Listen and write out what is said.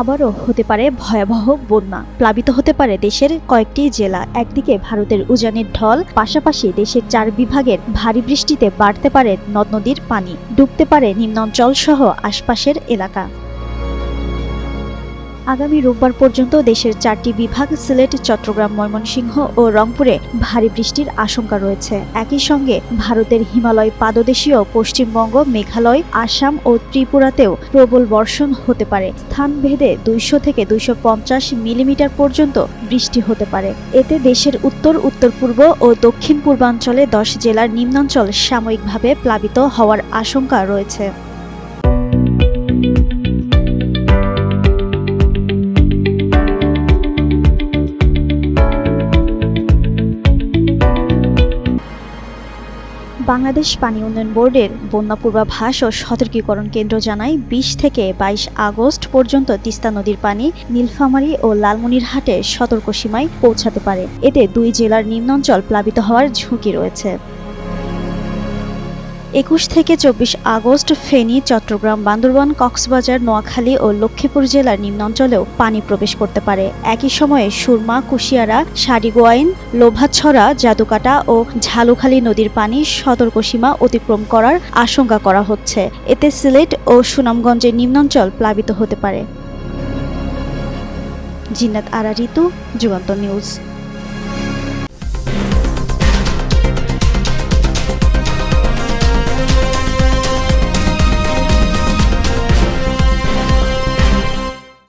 আবারও হতে পারে ভয়াবহ বন্যা। প্লাবিত হতে পারে দেশের কয়েকটি জেলা। একদিকে ভারতের উজানের ঢল, পাশাপাশি দেশের চার বিভাগের ভারী বৃষ্টিতে বাড়তে পারে নদ নদীর পানি। ডুবতে পারে নিম্নাঞ্চল সহ আশপাশের এলাকা। আগামী রোববার পর্যন্ত দেশের চারটি বিভাগ, সিলেট, চট্টগ্রাম, ময়মনসিংহ ও রংপুরে ভারী বৃষ্টির আশঙ্কা রয়েছে। একই সঙ্গে ভারতের হিমালয় পাদদেশীয়, পশ্চিমবঙ্গ, মেঘালয়, আসাম ও ত্রিপুরাতেও প্রবল বর্ষণ হতে পারে। স্থানভেদে দুইশো থেকে দুইশো পঞ্চাশ মিলিমিটার পর্যন্ত বৃষ্টি হতে পারে। এতে দেশের উত্তর উত্তর পূর্ব ও দক্ষিণ পূর্বাঞ্চলে দশ জেলার নিম্নাঞ্চল সাময়িকভাবে প্লাবিত হওয়ার আশঙ্কা রয়েছে। বাংলাদেশ পানি উন্নয়ন বোর্ডের বন্যা পূর্বাভাস ও সতর্কীকরণ কেন্দ্র জানায়, বিশ থেকে বাইশ আগস্ট পর্যন্ত তিস্তা নদীর পানি নীলফামারী ও লালমনিরহাটে সতর্ক সীমায় পৌঁছাতে পারে। এতে দুই জেলার নিম্নাঞ্চল প্লাবিত হওয়ার ঝুঁকি রয়েছে। একুশ থেকে চব্বিশ আগস্ট ফেনী, চট্টগ্রাম, বান্দরবান, কক্সবাজার, নোয়াখালী ও লক্ষ্মীপুর জেলার নিম্নাঞ্চলেও পানি প্রবেশ করতে পারে। একই সময়ে সুরমা, কুশিয়ারা, সারিগোয়াইন, লোভাছড়া, জাদুকাটা ও ঝালুখালী নদীর পানি সতর্ক সীমা অতিক্রম করার আশঙ্কা করা হচ্ছে। এতে সিলেট ও সুনামগঞ্জের নিম্নাঞ্চল প্লাবিত হতে পারে। জিন্নাত আরা ঋতু যুগান্তর নিউজ।